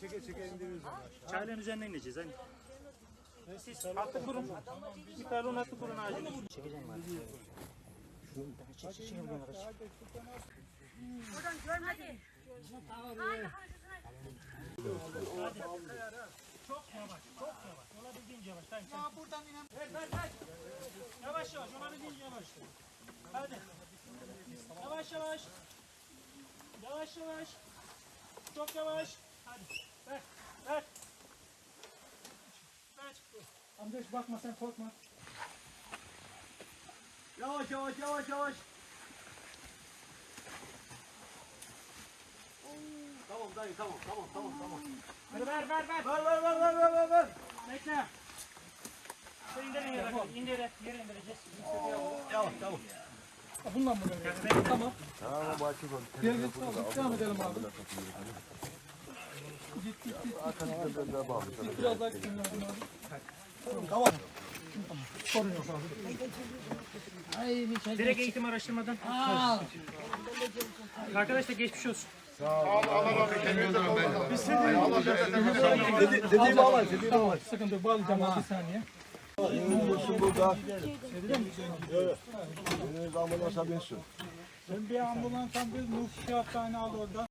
Çeke çeke indiriyoruz onu. Çayların üzerinden ineceğiz hani. Siz hattı kurun. Bir perron hattı kurun acil. Çekeceğim ben. Çek, çek, çek, Buradan görmedi. Hadi. Hadi. Çok yavaş, çok yavaş. Olabildiğince yavaş. Tamam, sen. buradan inen. Ver, ver, ver. Yavaş yavaş, olabildiğince yavaş. Hadi. Yavaş yavaş. Yavaş yavaş. Çok yavaş. Hadi. Ver, ver. Ver. Amcaş bakma sen korkma. Yavaş yavaş yavaş yavaş. Tamam dayı tamam tamam tamam tamam. Hadi ver, ver, ver. Ver ver ver ver ver ver ver. Bekle. Sen indirin yere, indir, yere indireceğiz. Tamam tamam. Bundan mı böyle? Tamam. Git tamam. Devam edelim abi. Git git git. Git biraz daha gitsin lazım abi. Tamam. Sorun yok abi. Direkt eğitim araştırmadan. Arkadaşlar geçmiş olsun. Dedi, dediğimi al dediğimi al. Sıkıntı yok. Bağlayacağım bir saniye. burada. Benim ambulans binsin. Sen bir ambulans bir Nuh Şahtane al orada.